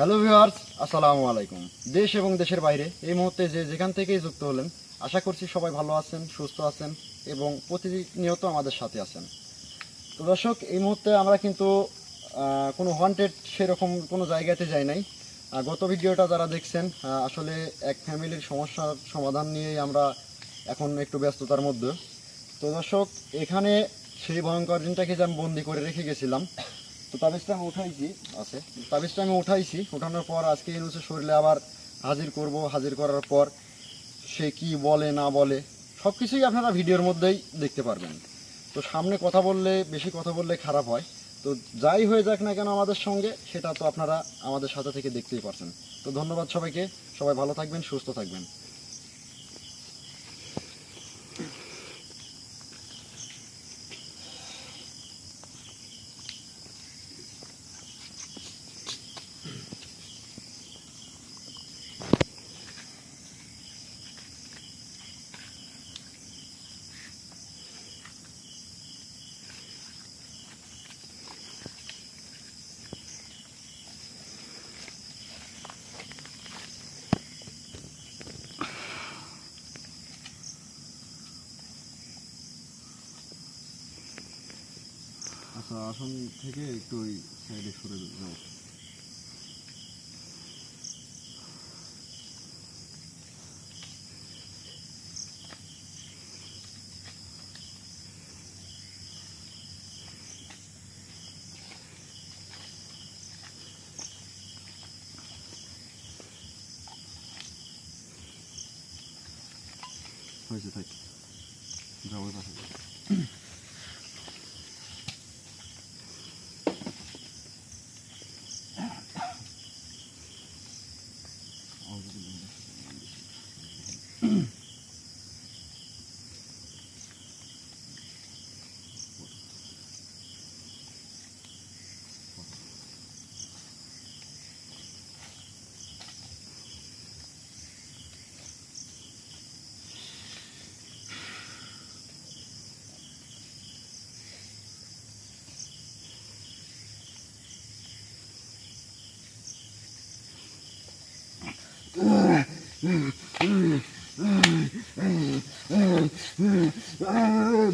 Hello viewers আসসালামু আলাইকুম দেশ এবং দেশের বাইরে এই মুহূর্তে যে যেখান থেকেই যুক্ত হলেন, আশা করছি সবাই ভালো আছেন, সুস্থ আছেন এবং প্রতিনিয়ত আমাদের সাথে আছেন। তো দর্শক, এই মুহূর্তে আমরা কিন্তু কোনো ওয়ান্টেড সেরকম কোনো জায়গাতে যাই নাই। গত ভিডিওটা যারা দেখছেন আসলে এক ফ্যামিলির সমস্যার সমাধান নিয়েই আমরা এখন একটু ব্যস্ততার মধ্যে। তো দর্শক, এখানে সেই ভয়ঙ্কর দিনটাকে যে আমি বন্দি করে রেখে গেছিলাম তো তাবিজটা আমি উঠাইছি, আছে। তাবিজটা আমি উঠাইছি, উঠানোর পর আজকে ইউনুসের শরীরে আবার হাজির করব, হাজির করার পর সে কি বলে, না বলে সব কিছুই আপনারা ভিডিওর মধ্যেই দেখতে পারবেন। তো সামনে কথা বললে, বেশি কথা বললে খারাপ হয়। তো যাই হয়ে যাক না কেন আমাদের সঙ্গে, সেটা তো আপনারা আমাদের সাথে থেকে দেখতেই পারছেন। তো ধন্যবাদ সবাইকে, সবাই ভালো থাকবেন, সুস্থ থাকবেন। আসন থেকে একটু ওই সাইডে সরে যাও। হয়েছে থাক। যাও ওই পাশে যাও।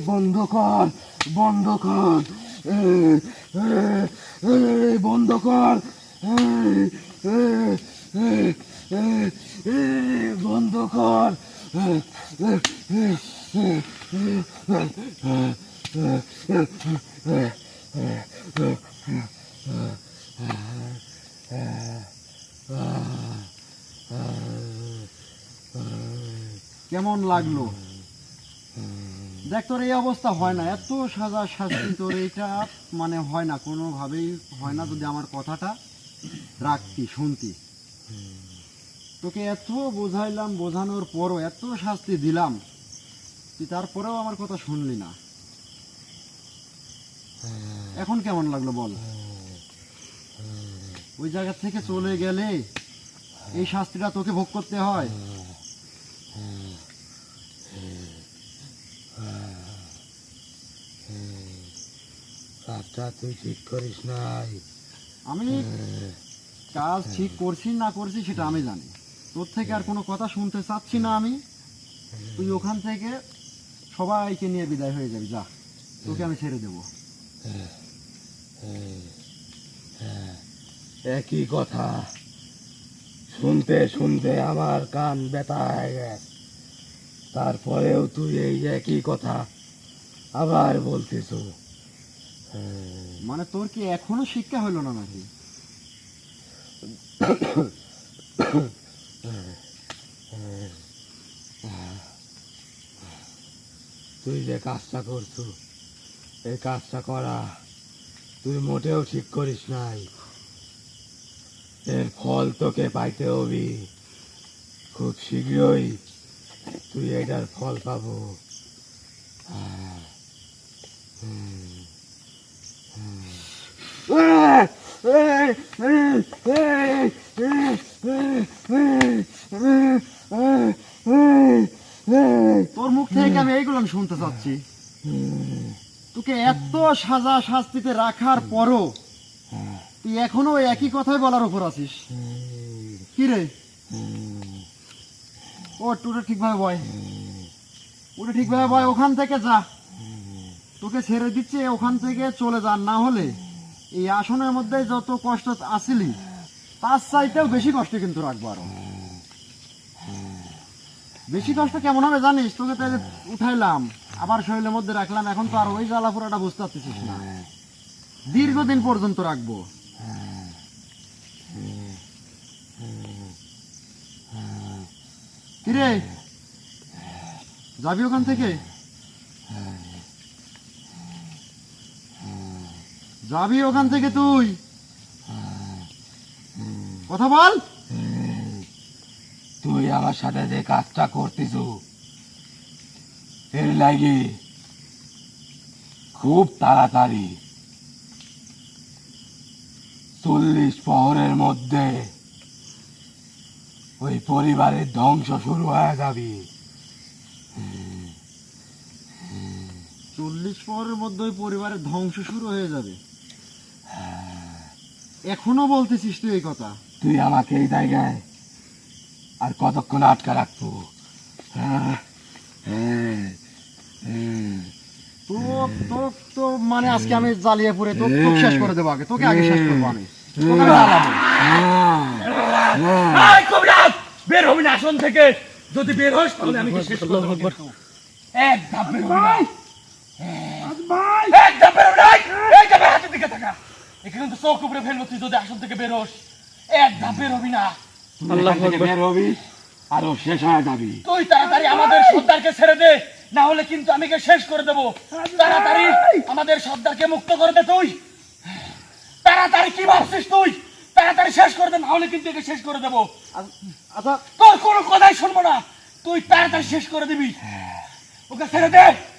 বন্ধ কর বন্ধ কর বন্ধ কর বন্ধ কর কেমন লাগল? দেখ, তোর এই অবস্থা হয় না। এত সাজা শাস্তি তোর এইটা মানে হয় না, কোনোভাবেই হয় না। যদি আমার কথাটা রাখতি, শুনতি। তোকে এত বোঝাইলাম, বোঝানোর পরও এত শাস্তি দিলাম তুই তারপরেও আমার কথা শুনলি না। এখন কেমন লাগল বল? ওই জায়গা থেকে চলে গেলে এই শাস্তিটা তোকে ভোগ করতে হয়। কাজটা তুই ঠিক করিস নাই আমি কাজ ঠিক করছি না করছি সেটা আমি জানি। তোর থেকে আর কোনো কথা শুনতে চাচ্ছি না আমি। তুই ওখান থেকে সবাইকে নিয়ে বিদায় হয়ে যাবি, যা। তোকে আমি ছেড়ে দেবো। একই কথা। শুনতে শুনতে আমার কান ব্যথা হয়ে গেছে। তারপরেও তুই এই একই কথা আবার বলতেছ। মানে তোর কি এখনও শিক্ষা হলো না নাকি? তুই যে কাজটা করছ এই কাজটা করা তুই মোটেও ঠিক করিস নাই। এর ফল তোকে পাইতে হবি খুব শীঘ্রই তুই এটার ফল পাবো। তোর মুখ থেকে আমি এইগুলো শুনতে চাচ্ছি তোকে এত সাজা শাস্তিতে রাখার পরও তুই এখনও ওই একই কথাই বলার উপর আছিস। কি রে? ও টুটা ঠিকভাবে, বয়। ওটা ঠিকভাবে, বয়, ওখান থেকে যা। তোকে ছেড়ে দিচ্ছে, ওখান থেকে চলে যা। না হলে এই আসনের মধ্যে যত কষ্ট আসিলি, তার চাইতেও বেশি কষ্ট কিন্তু রাখব আরও। বেশি কষ্ট কেমন হবে জানিস? তোকে তো উঠাইলাম, আবার শরীরের মধ্যে রাখলাম, এখন তো আর ওই জ্বালা পোড়াটা বুঝতে পারতেছিস না। দীর্ঘদিন পর্যন্ত রাখব। কিরে? যাবি ওখান থেকে? যাবি ওখান থেকে তুই? কথা বল। তুই আমার সাথে যে কাজটা করতিস এর লাগে খুব তাড়াতাড়ি। চল্লিশ প্রহরের মধ্যে ওই পরিবারের ধ্বংস শুরু হয়ে যাবি। চল্লিশ পরের মধ্যে ওই পরিবারের ধ্বংস শুরু হয়ে যাবে। এখনও বলতেছিস তুই এই কথা? তুই আমাকে এই জায়গায় আর কতক্ষণ আটকা রাখব? হ্যাঁ, হ্যাঁ, হ্যাঁ। তো তো তো মানে আজকে আমি জ্বালিয়ে পড়ে তো তোকে শেষ করে দেবো আগে। তোকে আগে শেষ করব আমি। তোকে জ্বালাবো। কবিরাজ, বের হবি না আসন থেকে। যদি বের হোস তাহলে আমি শেষ করে দেবো এক ধাপ বের হবি এক ধাপ বের হবি না। এই হাতের দিকে তাকা। এখানে তো চোখ উপরে ফেলব তুই যদি আসন থেকে বের হোস। এক ধাপ বের হবি না এখান বের হবি আরও শেষ হয়ে যাবি। তুই তাড়াতাড়ি আমাদের সর্দারকে ছেড়ে দে। না হলে কিন্তু আমি কে শেষ করে দেবো। তাড়াতাড়ি আমাদের সর্দারকে মুক্ত করে দে তুই। তাড়াতাড়ি কি ভাবছিস তুই? তাড়াতাড়ি শেষ করে দে না হলে কিন্তু একে শেষ করে দেবো। আচ্ছা। তোর কোনো কথাই শুনব না। তুই তাড়াতাড়ি শেষ করে দিবি। ওকে ছেড়ে দে।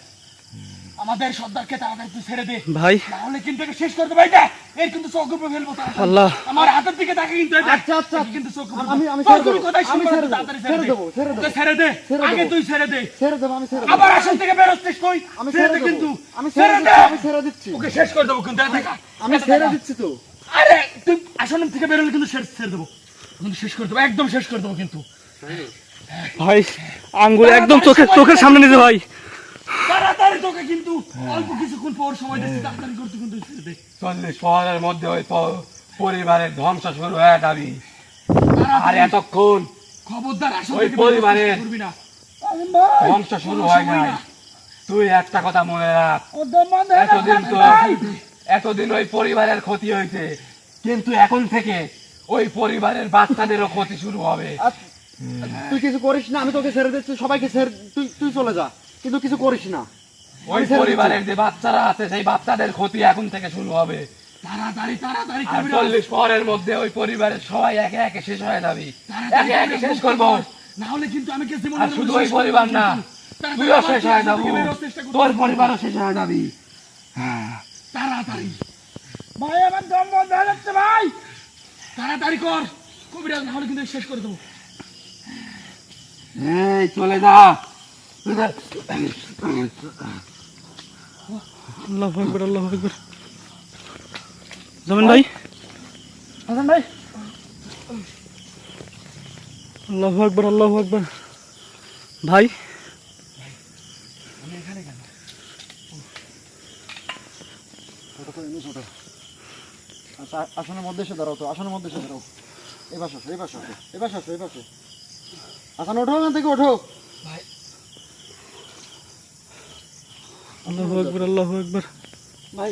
আমাদের সর্দারকে তাড়াতাড়ি তুই ছেড়ে দে। ভাই। না হলে কিন্তু শেষ করে দেবো এটা এর কিন্তু চোখ উপরে ফেলব আল্লাহ। আমার হাতের দিকে তাকে কিন্তু আচ্ছা, আচ্ছা। কিন্তু চোখ আমি আমি ছেড়ে দেবো। আমি ছেড়ে দেবো। ছেড়ে ছেড়ে দেবো ছেড়ে দেবো। ছেড়ে দে। আগে তুই ছেড়ে দে। ছেড়ে দেবো আমি ছেড়ে দেবো। আবার আসন থেকে বেরোচ্ছিস তুই। আমি ছেড়ে দে কিন্তু। আমি ছেড়ে দে। আমি ছেড়ে দিচ্ছি। ওকে শেষ করে দেবো কিন্তু দেখা। আমি ছেড়ে দিচ্ছি তো। আরে তুই আসন থেকে বেরোলে কিন্তু শেষ ছেড়ে দেবো। কিন্তু শেষ করে দেবো একদম শেষ করে দেবো কিন্তু। ভাই আঙ্গুল একদম চোখের চোখের সামনে নিতে ভাই। তাড়াতাড়ি তোকে কিন্তু অল্প কিছুক্ষণ পর সময় দিচ্ছি তাড়াতাড়ি করতে কিন্তু চল্লিশ প্রহরের মধ্যে ওই পরিবারের ধ্বংস শুরু হয়ে যাবি। আর এতক্ষণ খবরদার ওই পরিবারের- করবি না। ধ্বংস শুরু হয় নাই। তুই একটা কথা মনে রাখ। এতদিন তো এতদিন ওই পরিবারের ক্ষতি হয়েছে। কিন্তু এখন থেকে ওই পরিবারের বাচ্চাদেরও ক্ষতি শুরু হবে। তুই কিছু করিস না আমি তোকে ছেড়ে দিচ্ছি সবাইকে ছেড়ে তুই তুই চলে যা। কিন্তু কিছু করিস না। ওই পরিবারের যে বাচ্চারা আছে সেই বাচ্চাদের ক্ষতি এখন থেকে শুরু হবে। তাড়াতাড়ি তাড়াতাড়ি চল্লিশ পরের মধ্যে ওই পরিবারের সবাই একে একে শেষ হয়ে যাবে। একে একে শেষ করব। কর। না হলে কিন্তু আমি কেসে মনে শুধু ওই পরিবার না তুইও শেষ হয়ে যাব। তোর পরিবারও শেষ হয়ে যাবি। হ্যাঁ। তাড়াতাড়ি। ভাই আমার দম বন্ধ হয়ে যাচ্ছে ভাই। তাড়াতাড়ি কর। কবিরাজ না হলে কিন্তু শেষ করে দেবো। এই চলে যা। আল্লাহ আকবর আল্লাহ আকবর। জামিন ভাই? হাসান ভাই? আল্লাহ আকবর আল্লাহ আকবর। ভাই? ছোট এমনি ছোট আসনের মধ্যে এসে দাঁড়াও তো আসনের মধ্যে এসে দাঁড়াও। পাশে আসো পাশে আসো পাশে আসো এই পাশে আসান ওঠো ওখান থেকে ওঠো। আল্লাহ আকবর আল্লাহ আকবর। ভাই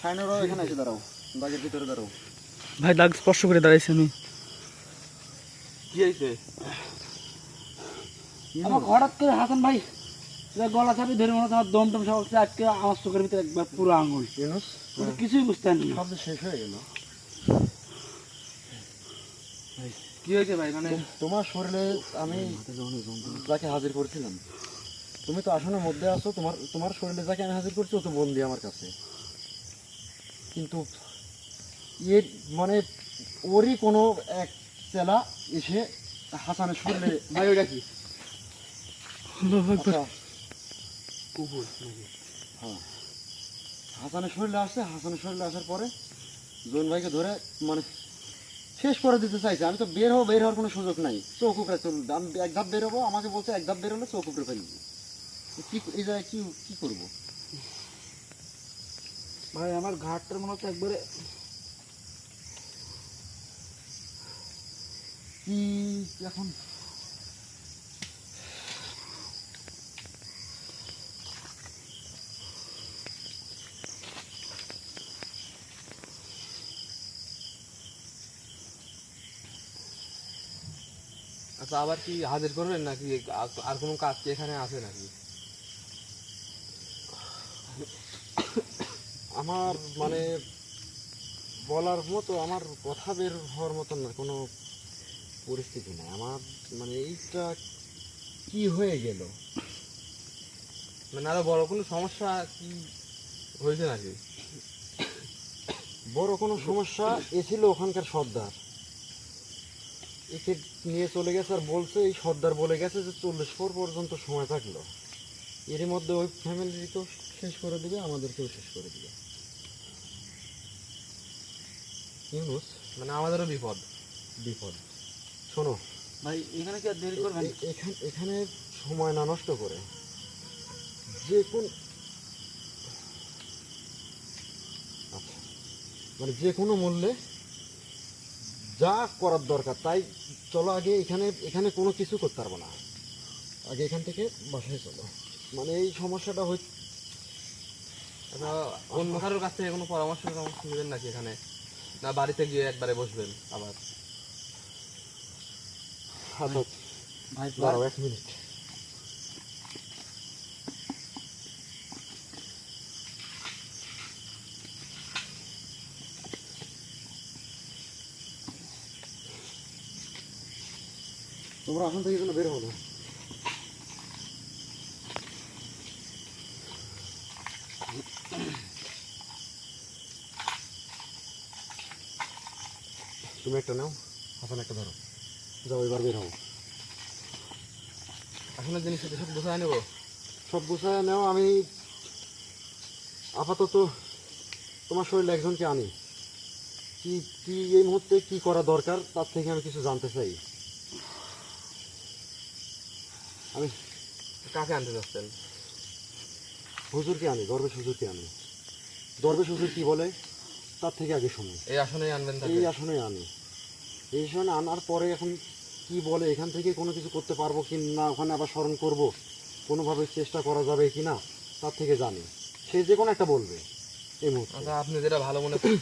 সাইনেরও এখানে এসে দাঁড়াও বাগের ভিতরে দাঁড়াও। ভাই দাগ স্পর্শ করে দাঁড়াইছি আমি। কি হয়েছে আমার হঠাৎ করে হাসান ভাই। গলা চাপি ধরে মনে আমার দম টম সব আজকে আমার চোখের ভিতরে একবার পুরো আঙুল। কিছুই বুঝতে পারিনি সব শেষ হয়ে গেল। কি হয়েছে ভাই মানে তোমার শরীরে আমি যাকে হাজির করেছিলাম তুমি তো আসনের মধ্যে আছো তোমার তোমার শরীরে যাকে আমি হাজির করছি ও তো বন্দি আমার কাছে। কিন্তু এর মানে ওরই কোনো এক চেলা এসে হাসানের শরীরে ভাই ওটা কি? আচ্ছা, হ্যাঁ। হাসানের শরীরে আসছে হাসানের শরীরে আসার পরে জোন ভাইকে ধরে মানে শেষ করে দিতে চাইছে। আমি তো বের হব বের হওয়ার কোনো সুযোগ নাই। চোখ চলবে আমি এক ধাপ বের হব আমাকে বলছে এক ধাপ বের হলে চোখ ফেলব। কি এই জায়গায় কি কি করব? ভাই আমার ঘাটটার মনে হচ্ছে একবারে কি এখন? আচ্ছা আবার কি হাজির করবেন নাকি? আর- আর কোনো কাজ কি এখানে আছে নাকি? আমার মানে বলার মতো, আমার কথা বের হওয়ার মতো না, কোনো পরিস্থিতি নেই। আমার মানে এইটা কি হয়ে গেল? মানে আরও বড় কোনো সমস্যা কি হয়েছে নাকি? বড় কোনো সমস্যা এ ছিল ওখানকার সর্দার। একে নিয়ে চলে গেছে আর বলছে, এই সর্দার বলে গেছে যে চল্লিশ পর পর্যন্ত সময় থাকল। এরই মধ্যে ওই ফ্যামিলিকেও শেষ করে দিবে, আমাদেরকেও শেষ করে দিবে। মানে আমাদেরও বিপদ। বিপদ। শোনো। ভাই এখানে কি আর দেরি করবেন? এখান এখানে সময় না নষ্ট করে যে কোন আচ্ছা। মানে যে কোনো মূল্যে যা করার দরকার তাই চলো আগে এখানে এখানে কোনো কিছু করতে পারব না। আগে এখান থেকে বাসায় চলো। মানে এই সমস্যাটা হচ্ছে অন্য কারোর কাছ থেকে কোনো পরামর্শ নেবেন নাকি এখানে? না বাড়িতে গিয়ে একবারে বসবেন আবার। ভাই দাঁড়াও এক মিনিট। তোমরা এখন থেকে কোনো বের হো না। তুমি একটা নাও হাসান একটা ধরো। যাও এবার বের হও। এখনও জিনিস সব বোঝা নেব। সব গুছায় নেও আমি আপাতত তোমার শরীরে একজনকে আনি। কি কি এই মুহূর্তে কি করা দরকার তার থেকে আমি কিছু জানতে চাই। আমি কাকে আনতে যাচ্ছেন? হুজুরকে আনি দরবেশ হুজুরকে আনি। দরবেশ হুজুর কি বলে? তার থেকে আগে শুনি। এই আসনেই আনবেন এই আসনে আনি। আসনে আনার পরে এখন কি বলে এখান থেকে কোনো কিছু করতে পারব কি না ওখানে আবার স্মরণ করব কোনোভাবে চেষ্টা করা যাবে কি না তার থেকে জানি। সে যে কোনো একটা বলবে এই মুহূর্তে। আচ্ছা আপনি যেটা ভালো মনে করেন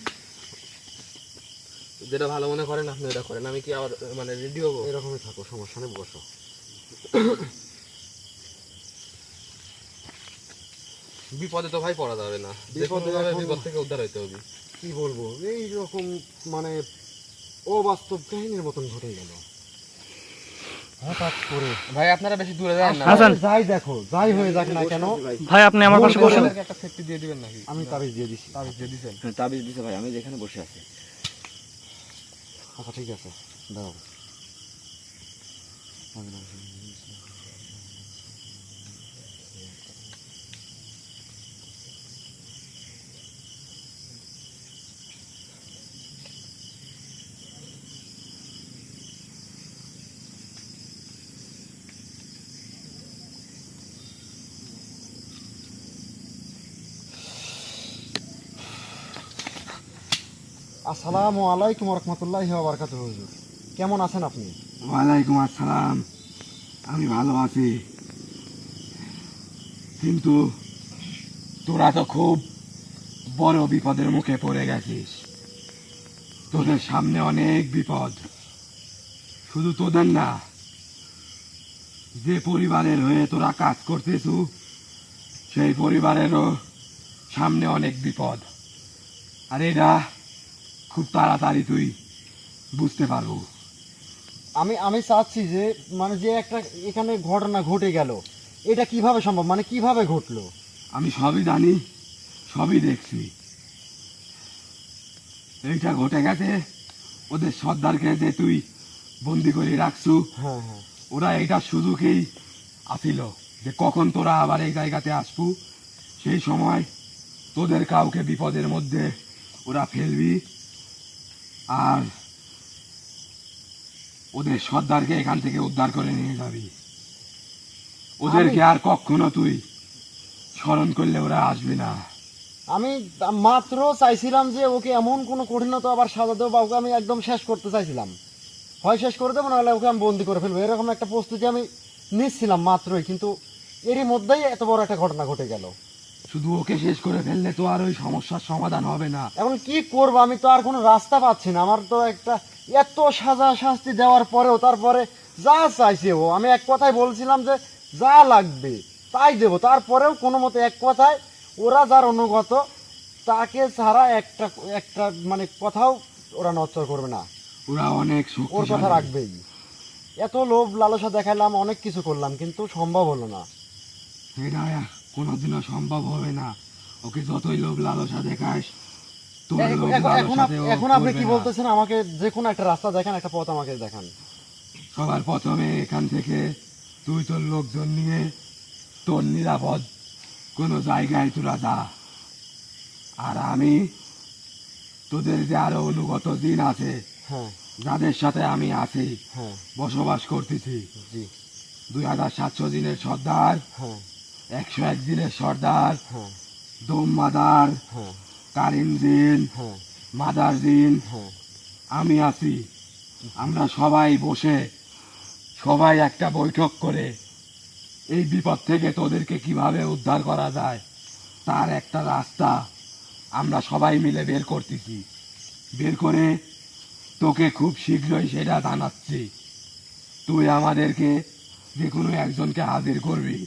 যেটা ভালো মনে করেন আপনি এটা করেন। আমি কি আবার মানে রেডি হব? এরকমই থাকো সমস্যা নেই বসো। বিপদে তো ভাই পড়া যাবে না। বিপদে বিপদ থেকে উদ্ধার হইতে হবে। কি বলব? এই রকম মানে অবাস্তব কাহিনীর মতন ঘটে গেল। হঠাৎ করে। ভাই আপনারা বেশি দূরে যান না। হাসান। যাই দেখো যাই হয়ে যাক না কেন। ভাই আপনি আমার পাশে বসেন। একটা সেফটি দিয়ে দিবেন নাকি? আমি তাবিজ দিয়ে দিচ্ছি তাবিজ দিয়ে দিছেন? তাবিজ দিছে ভাই আমি যেখানে বসে আছি। আচ্ছা ঠিক আছে। দাও আসসালামু আলাইকুম রহমতুল্লাহ বারকাত হুজুর। কেমন আছেন আপনি? ওয়ালাইকুম আসসালাম। আমি ভালো আছি। কিন্তু তোরা তো খুব বড় বিপদের মুখে পড়ে গেছিস। তোদের সামনে অনেক বিপদ। শুধু তোদের না, যে পরিবারের হয়ে তোরা কাজ করতেছ, সেই পরিবারেরও সামনে অনেক বিপদ। আর এটা খুব তাড়াতাড়ি তুই বুঝতে পারব। আমি আমি চাচ্ছি যে মানে যে একটা এখানে ঘটনা ঘটে গেল এটা কীভাবে সম্ভব? মানে কীভাবে ঘটলো? আমি সবই জানি সবই দেখছি। এইটা ঘটে গেছে ওদের সর্দারকে যে তুই বন্দি করে রাখছু হ্যাঁ হ্যাঁ। ওরা এইটার সুযোগেই আসিল যে কখন তোরা আবার এই জায়গাতে আসবু। সেই সময় তোদের কাউকে বিপদের মধ্যে ওরা ফেলবি। আর ওদের সর্দারকে এখান থেকে উদ্ধার করে নিয়ে যাবি। ওদেরকে আর কখনো তুই স্মরণ করলে ওরা আসবে না। আমি মাত্র চাইছিলাম যে ওকে এমন কোনো কঠিনতা আবার সাজা দেবো বা ওকে আমি একদম শেষ করতে চাইছিলাম। হয় শেষ করে দেবো নাহলে ওকে আমি বন্দি করে ফেলব। এরকম একটা প্রস্তুতি আমি নিচ্ছিলাম মাত্রই কিন্তু এরই মধ্যেই এত বড় একটা ঘটনা ঘটে গেল। শুধু ওকে শেষ করে ফেললে তো আর ওই সমস্যার সমাধান হবে না। এখন কি করব? আমি তো আর কোনো রাস্তা পাচ্ছি না। আমার তো একটা এত সাজা শাস্তি দেওয়ার পরেও তারপরে যা চাইছে ও। আমি এক কথায় বলছিলাম যে যা লাগবে তাই দেবো। তারপরেও কোনো মতে এক কথায় ওরা যার অনুগত তাকে ছাড়া একটা একটা মানে কথাও ওরা নচর করবে না। ওরা অনেক ওর কথা রাখবেই। এত লোভ লালসা দেখাইলাম অনেক কিছু করলাম কিন্তু সম্ভব হলো না। কোনোদিনও সম্ভব হবে না। ওকে যতই লোভ লালসা দেখাস এখন- লোভ এখন- এখন আপ- লালসাতেও এখন আপনি কি বলতেছেন? আমাকে যে কোনো একটা রাস্তা দেখান একটা পথ আমাকে দেখান। সবার প্রথমে এখান থেকে তুই তোর লোকজন নিয়ে তোর নিরাপদ কোনো জায়গায় তোরা যা। আর আমি তোদের যে আরও অনুগত দিন আছে হ্যাঁ। যাদের সাথে আমি আছি হ্যাঁ। বসবাস করতেছি। দুই হাজার সাতশো দিনের সর্দার। হ্যাঁ। একশো এক দিনের সর্দার হ্যাঁ। দম মাদার হ্যাঁ। কারিম দিন হ্যাঁ। মাদার দিন। আমি আছি। আমরা সবাই বসে সবাই একটা বৈঠক করে এই বিপদ থেকে তোদেরকে কীভাবে উদ্ধার করা যায় তার একটা রাস্তা আমরা সবাই মিলে বের করতেছি। বের করে তোকে খুব শীঘ্রই সেটা জানাচ্ছি। তুই আমাদেরকে যে কোনো একজনকে হাজির করবি।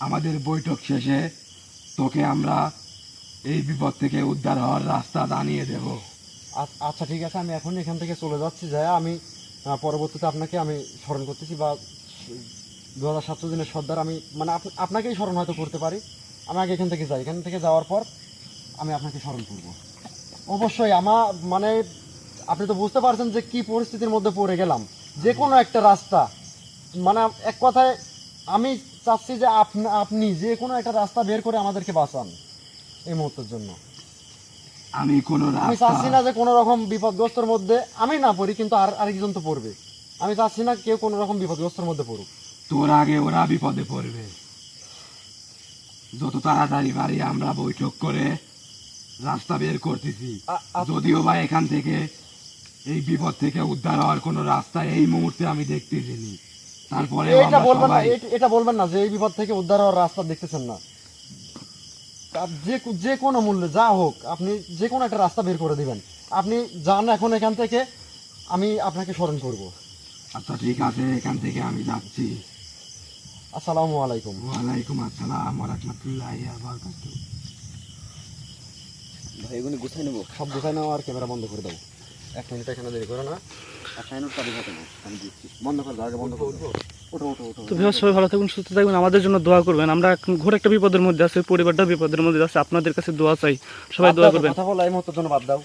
আমাদের বৈঠক শেষে তোকে আমরা এই বিপদ থেকে উদ্ধার হওয়ার রাস্তা জানিয়ে দেবো। আ- আচ্ছা ঠিক আছে, আমি এখন এখান থেকে চলে যাচ্ছি, যাই, আমি পরবর্তীতে আপনাকে আমি স্মরণ করতেছি বা দু হাজার সাতশো দিনের সর্দার, আমি মানে আপ- আপনাকেই স্মরণ হয়তো করতে পারি। আমি আগে এখান থেকে যাই, এখান থেকে যাওয়ার পর আমি আপনাকে স্মরণ করব। অবশ্যই আমার মানে আপনি তো বুঝতে পারছেন যে কি পরিস্থিতির মধ্যে পড়ে গেলাম। যে কোনো একটা রাস্তা মানে এক কথায় আমি চাচ্ছি যে আপনি আপনি যে কোনো একটা রাস্তা বের করে আমাদেরকে বাঁচান এই মুহূর্তের জন্য। আমি কোনো আমি চাচ্ছি না যে কোনো রকম বিপদগ্রস্তর মধ্যে আমি না পড়ি কিন্তু আর আরেকজন তো পড়বে। আমি চাচ্ছি না কেউ কোনো রকম বিপদগ্রস্তর মধ্যে পড়ুক। তোর আগে ওরা বিপদে পড়বে। যত তাড়াতাড়ি পারি আমরা বৈঠক করে রাস্তা বের করতেছি। যদিও বা এখান থেকে এই বিপদ থেকে উদ্ধার হওয়ার কোনো রাস্তা এই মুহূর্তে আমি দেখতেছি নি। তারপরে এটা বলবেন না এটা- এটা বলবেন না যে এই বিপদ থেকে উদ্ধার হওয়ার রাস্তা দেখতেছেন না। যে যে কোনো মূল্যে যা হোক আপনি যে কোনো একটা রাস্তা বের করে দিবেন। আপনি যান এখন এখান থেকে আমি আপনাকে স্মরণ করব। আচ্ছা ঠিক আছে এখান থেকে আমি যাচ্ছি। আসসালামু আলাইকুম। ওয়ালাইকুম আসসালাম রহমতুল্লাহ বারকাতুহ ভাই এগুলো গুছাই নেব। সব গোছায় নাও আর ক্যামেরা বন্ধ করে দাও। এক মিনিট এখানে দেরি করো না। বন্ধ করে আগে বন্ধ ওঠো তো ভিউয়ার্স সবাই ভালো থাকুন সুস্থ থাকবেন আমাদের জন্য দোয়া করবেন। আমরা ঘোর একটা বিপদের মধ্যে আছি পরিবারটা বিপদের মধ্যে আছে। আপনাদের কাছে দোয়া চাই। সবাই দোয়া করবেন। কথা বলা এই মুহূর্তের জন্য বাদ দাও।